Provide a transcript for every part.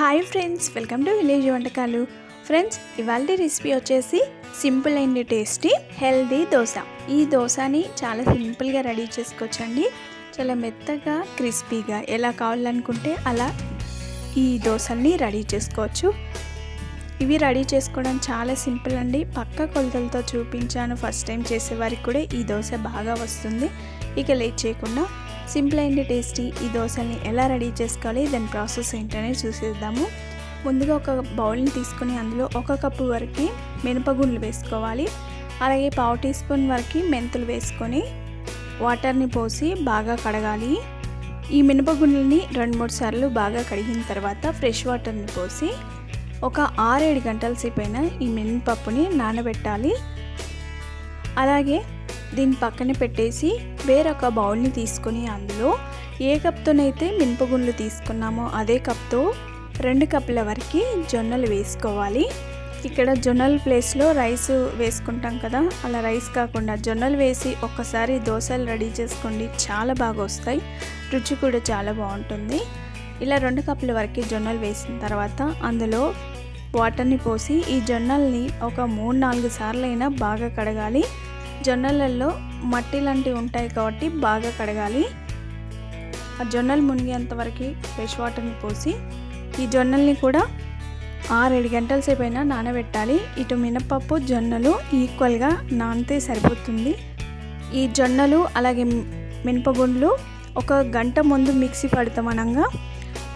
Hi friends welcome to village వంటకాలు. Friends ఇవాళ recipe వచ్చేసి simple and tasty healthy dosa. ఈ దోశని చాలా సింపుల్గా రెడీ చేసుకోవచ్చండి. చాలా మెత్తగా క్రిస్పీగా ఎలా కావాలనుకుంటే అలా ఈ దోశల్ని రెడీ చేసుకోవచ్చు. ఇవి రెడీ చేసుకోవడం చాలా సింపుల్ అండి. పక్క కొలతలతో చూపించాను. ఫస్ట్ టైం చేసేవారికి కూడా ఈ దోశ బాగా వస్తుంది. ఇక లేట్ చేయకుండా సింపుల్ అండ్ టేస్టీ ఈ దోశల్ని ఎలా రెడీ చేసుకోవాలి దాని ప్రాసెస్ ఏంటనేది చూసేద్దాము. ముందుగా ఒక బౌల్ని తీసుకుని అందులో ఒక కప్పు వరకు మినపగుండ్లు వేసుకోవాలి. అలాగే పావు టీ స్పూన్ వరకు మెంతులు వేసుకొని వాటర్ని పోసి బాగా కడగాలి. ఈ మినపగుండ్లని రెండు మూడు సార్లు బాగా కడిగిన తర్వాత ఫ్రెష్ వాటర్ని పోసి ఒక ఆరేడు గంటల సేపు ఈ మినపప్పుని నానబెట్టాలి. అలాగే దీని పక్కన పెట్టేసి వేరొక బౌల్ని తీసుకొని అందులో ఏ కప్తోనైతే మినపగుండ్లు తీసుకున్నామో అదే కప్తో రెండు కప్పుల వరకు జొన్నలు వేసుకోవాలి. ఇక్కడ జొన్నల ప్లేస్లో రైస్ వేసుకుంటాం కదా అలా రైస్ కాకుండా జొన్నలు వేసి ఒక్కసారి దోశలు రెడీ చేసుకోండి. చాలా బాగా వస్తాయి. రుచి కూడా చాలా బాగుంటుంది. ఇలా రెండు కప్పుల వరకు జొన్నలు వేసిన తర్వాత అందులో వాటర్ని పోసి ఈ జొన్నల్ని ఒక మూడు నాలుగు సార్లు అయినా బాగా కడగాలి. జొన్నలలో మట్టి లాంటివి ఉంటాయి కాబట్టి బాగా కడగాలి. ఆ జొన్నలు మునిగేంత వరకు ఫ్రెష్ వాటర్ని పోసి ఈ జొన్నల్ని కూడా ఆరేడు గంటల సేపు అయినా నానబెట్టాలి. ఇటు మినపప్పు జొన్నలు ఈక్వల్గా నానితే సరిపోతుంది. ఈ జొన్నలు అలాగే మినపగుండ్లు ఒక గంట ముందు మిక్సీ పడతామనంగా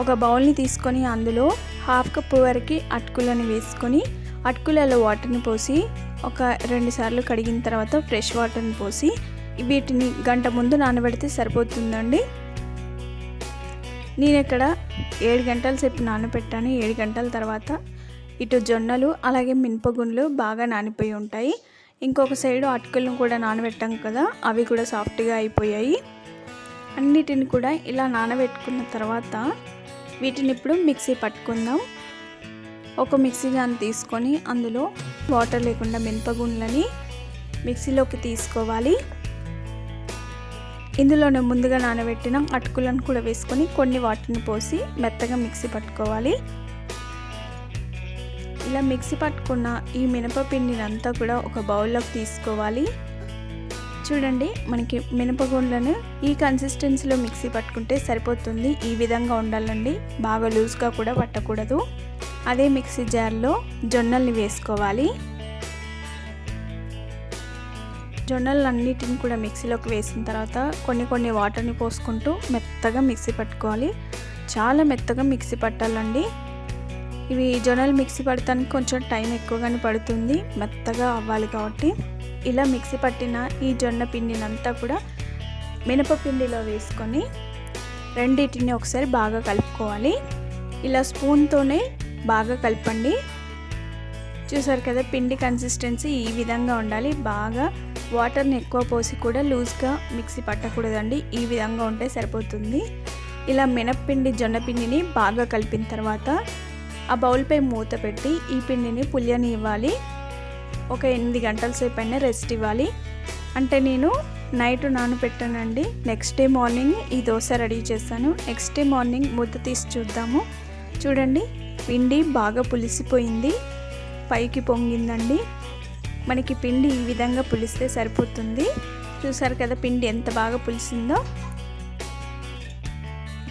ఒక బౌల్ని తీసుకొని అందులో హాఫ్ కప్ వరకు అటుకులను వేసుకొని అటుకులలో వాటర్ని పోసి ఒక రెండు సార్లు కడిగిన తర్వాత ఫ్రెష్ వాటర్ని పోసి వీటిని గంట ముందు నానబెడితే సరిపోతుందండి. నేను ఇక్కడ ఏడు గంటల సేపు నానబెట్టాను. ఏడు గంటల తర్వాత ఇటు జొన్నలు అలాగే మినపగుండ్లు బాగా నానిపోయి ఉంటాయి. ఇంకొక సైడు అటుకులను కూడా నానబెట్టాం కదా అవి కూడా సాఫ్ట్గా అయిపోయాయి. అన్నిటిని కూడా ఇలా నానబెట్టుకున్న తర్వాత వీటిని ఇప్పుడు మిక్సీ పట్టుకుందాం. ఒక మిక్సీ జాన్ తీసుకొని అందులో వాటర్ లేకుండా మినపగుండ్లని మిక్సీలోకి తీసుకోవాలి. ఇందులోనే ముందుగా నానబెట్టిన అటుకులను కూడా వేసుకొని కొన్ని వాటిని పోసి మెత్తగా మిక్సీ పట్టుకోవాలి. ఇలా మిక్సీ పట్టుకున్న ఈ మినపపిండిని అంతా కూడా ఒక బౌల్లోకి తీసుకోవాలి. చూడండి మనకి మినపగుండ్లను ఈ కన్సిస్టెన్సీలో మిక్సీ పట్టుకుంటే సరిపోతుంది. ఈ విధంగా ఉండాలండి. బాగా లూజ్గా కూడా పట్టకూడదు. అదే మిక్సీ జార్లో జొన్నల్ని వేసుకోవాలి. జొన్నలన్నిటిని కూడా మిక్సీలోకి వేసిన తర్వాత కొన్ని కొన్ని వాటర్ని పోసుకుంటూ మెత్తగా మిక్సీ పట్టుకోవాలి. చాలా మెత్తగా మిక్సీ పట్టాలండి. ఇవి జొన్నలు మిక్సీ పడటానికి కొంచెం టైం ఎక్కువగానే పడుతుంది. మెత్తగా అవ్వాలి కాబట్టి. ఇలా మిక్సీ పట్టిన ఈ జొన్న పిండినంతా కూడా మినపపిండిలో వేసుకొని రెండింటిని ఒకసారి బాగా కలుపుకోవాలి. ఇలా స్పూన్తోనే బాగా కలపండి. చూసారు కదా పిండి కన్సిస్టెన్సీ ఈ విధంగా ఉండాలి. బాగా వాటర్ని ఎక్కువ పోసి కూడా లూజ్గా మిక్సీ పట్టకూడదండి. ఈ విధంగా ఉంటే సరిపోతుంది. ఇలా మినప్పిండి జొన్న పిండిని బాగా కలిపిన తర్వాత ఆ బౌల్పై మూత పెట్టి ఈ పిండిని పులియని ఇవ్వాలి ఒక ఎనిమిది గంటల సేపు అయినా రెస్ట్ ఇవ్వాలి. అంటే నేను నైట్ నానబెట్టానండి. నెక్స్ట్ డే మార్నింగ్ ఈ దోశ రెడీ చేస్తాను నెక్స్ట్ డే మార్నింగ్ మూత తీసి చూద్దాము. చూడండి. పిండి బాగా పులిసిపోయింది. పైకి పొంగిందండి. మనకి పిండి ఈ విధంగా పులిస్తే సరిపోతుంది. చూసారు కదా పిండి ఎంత బాగా పులిసిందో.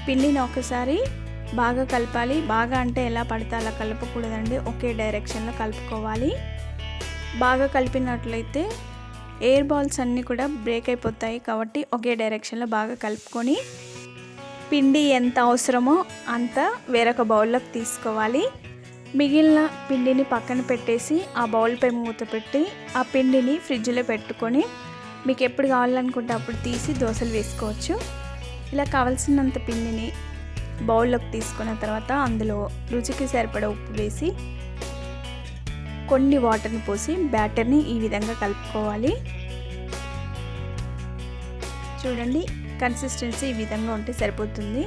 పిండిని ఒకసారి బాగా కలపాలి. బాగా అంటే ఎలా పడితే అలా కలపకూడదండి. ఒకే డైరెక్షన్లో కలుపుకోవాలి. బాగా కలిపినట్లయితే ఎయిర్ బాల్స్ అన్నీ కూడా బ్రేక్ అయిపోతాయి కాబట్టి ఒకే డైరెక్షన్లో బాగా కలుపుకొని పిండి ఎంత అవసరమో అంత వేరొక బౌల్లోకి తీసుకోవాలి. మిగిలిన పిండిని పక్కన పెట్టేసి ఆ బౌల్పై మూత పెట్టి ఆ పిండిని ఫ్రిడ్జ్లో పెట్టుకొని మీకు ఎప్పుడు కావాలనుకుంటే అప్పుడు తీసి దోశలు వేసుకోవచ్చు. ఇలా కావలసినంత పిండిని బౌల్లోకి తీసుకున్న తర్వాత అందులో రుచికి సరిపడ ఉప్పు వేసి కొన్ని వాటర్ని పోసి బ్యాటర్ని ఈ విధంగా కలుపుకోవాలి. చూడండి కన్సిస్టెన్సీ ఈ విధంగా ఉంటే సరిపోతుంది.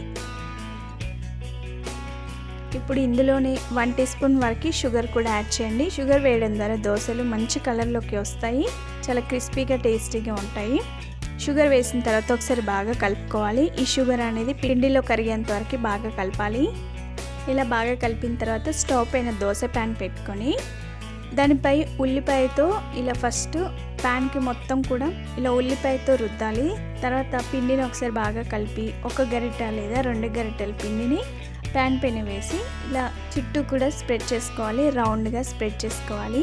ఇప్పుడు ఇందులోనే వన్ టీ స్పూన్ వరకు షుగర్ కూడా యాడ్ చేయండి. షుగర్ వేయడం ద్వారా దోశలు మంచి కలర్లోకి వస్తాయి. చాలా క్రిస్పీగా టేస్టీగా ఉంటాయి. షుగర్ వేసిన తర్వాత ఒకసారి బాగా కలుపుకోవాలి. ఈ షుగర్ అనేది పిండిలో కరిగేంత వరకు బాగా కలపాలి. ఇలా బాగా కలిపిన తర్వాత స్టవ్ పైన దోశ ప్యాన్ పెట్టుకొని దానిపై ఉల్లిపాయతో ఇలా ఫస్ట్ ప్యాన్కి మొత్తం కూడా ఇలా ఉల్లిపాయతో రుద్దాలి. తర్వాత పిండిని ఒకసారి బాగా కలిపి ఒక గరిట లేదా రెండు గరిటెల పిండిని ప్యాన్ పైన వేసి ఇలా చుట్టూ కూడా స్ప్రెడ్ చేసుకోవాలి. రౌండ్గా స్ప్రెడ్ చేసుకోవాలి.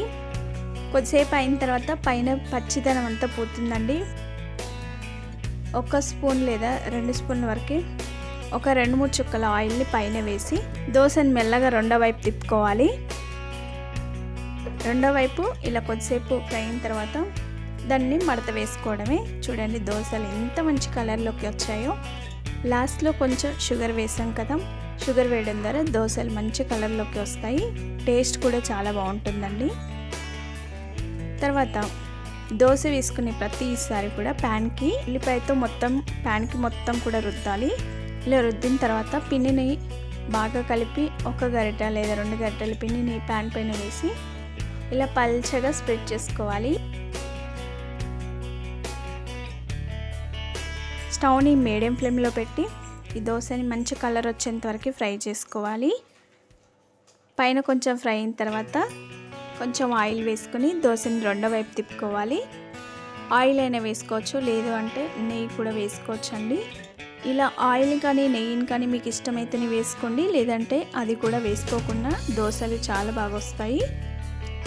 కొద్దిసేపు అయిన తర్వాత పైన పచ్చిదనం అంతా పోతుందండి. ఒక స్పూన్ లేదా రెండు స్పూన్ల వరకు ఒక రెండు మూడు చుక్కల ఆయిల్ని పైన వేసి దోశని మెల్లగా రెండో వైపు తిప్పుకోవాలి. రెండో వైపు ఇలా కొద్దిసేపు ఫ్రై అయిన తర్వాత దాన్ని మడత వేసుకోవడమే. చూడండి దోశలు ఎంత మంచి కలర్లోకి వచ్చాయో. లాస్ట్లో కొంచెం షుగర్ వేసాం కదా. షుగర్ వేయడం ద్వారా దోశలు మంచి కలర్లోకి వస్తాయి. టేస్ట్ కూడా చాలా బాగుంటుందండి. తర్వాత దోశ వేసుకునే ప్రతిసారి కూడా ప్యాన్కి ఉల్లిపాయతో మొత్తం ప్యాన్కి మొత్తం కూడా రుద్దాలి. ఇలా రుద్దిన తర్వాత పిండిని బాగా కలిపి ఒక గరిట లేదా రెండు గరిటెల పిండిని ప్యాన్ పైన వేసి ఇలా పల్చగా స్ప్రెడ్ చేసుకోవాలి. స్టవ్ని మీడియం ఫ్లేమ్లో పెట్టి ఈ దోశని మంచి కలర్ వచ్చేంత వరకు ఫ్రై చేసుకోవాలి. పైన కొంచెం ఫ్రై అయిన తర్వాత కొంచెం ఆయిల్ వేసుకుని దోశని రెండో వైపు తిప్పుకోవాలి. ఆయిల్ అయినా వేసుకోవచ్చు లేదు అంటే నెయ్యి కూడా వేసుకోవచ్చు అండి ఇలా ఆయిల్ కానీ నెయ్యిని కానీ మీకు ఇష్టమైతేనే వేసుకోండి లేదంటే అది కూడా వేసుకోకుండా దోశలు చాలా బాగా వస్తాయి.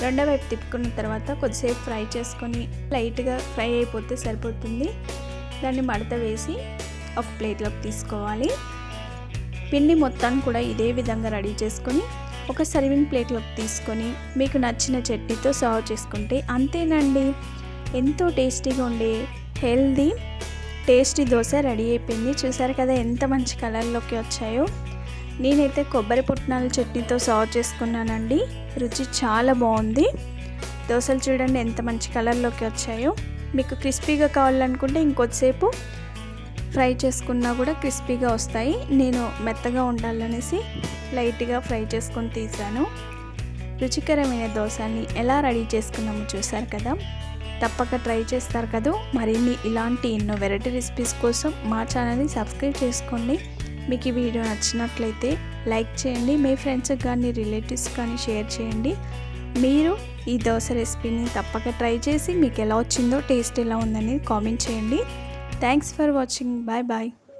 రెండో వైపు తిప్పుకున్న తర్వాత కొద్దిసేపు ఫ్రై చేసుకొని లైట్గా ఫ్రై అయిపోతే సరిపోతుంది. దాన్ని మడత వేసి ఒక ప్లేట్లోకి తీసుకోవాలి. పిండి మొత్తాన్ని కూడా ఇదే విధంగా రెడీ చేసుకొని ఒక సర్వింగ్ ప్లేట్లోకి తీసుకొని మీకు నచ్చిన చట్నీతో సర్వ్ చేసుకుంటే అంతేనండి. ఎంతో టేస్టీగా ఉండే హెల్దీ టేస్టీ దోశ రెడీ అయిపోయింది. చూసారు కదా ఎంత మంచి కలర్లోకి వచ్చాయో. నేనైతే కొబ్బరి పుట్నాల చట్నీతో సర్వ్ చేసుకున్నానండి. రుచి చాలా బాగుంది. దోశలు చూడండి ఎంత మంచి కలర్లోకి వచ్చాయో. మీకు క్రిస్పీగా కావాలనుకుంటే ఇంకొద్దిసేపు ఫ్రై చేసుకున్నా కూడా క్రిస్పీగా వస్తాయి. నేను మెత్తగా ఉండాలనేసి లైట్గా ఫ్రై చేసుకొని తీసాను. రుచికరమైన దోశని ఎలా రెడీ చేసుకున్నామో చూసారు కదా? తప్పక ట్రై చేస్తారు కదా. మరిన్ని ఇలాంటి ఎన్నో వెరైటీ రెసిపీస్ కోసం మా ఛానల్ని సబ్స్క్రైబ్ చేసుకోండి. మీకు ఈ వీడియో నచ్చినట్లయితే లైక్ చేయండి. మీ ఫ్రెండ్స్కి కానీ రిలేటివ్స్ కానీ షేర్ చేయండి. మీరు ఈ దోశ రెసిపీని తప్పక ట్రై చేసి మీకు ఎలా వచ్చిందో టేస్ట్ ఎలా ఉందని కామెంట్ చేయండి. Thanks for watching. Bye bye.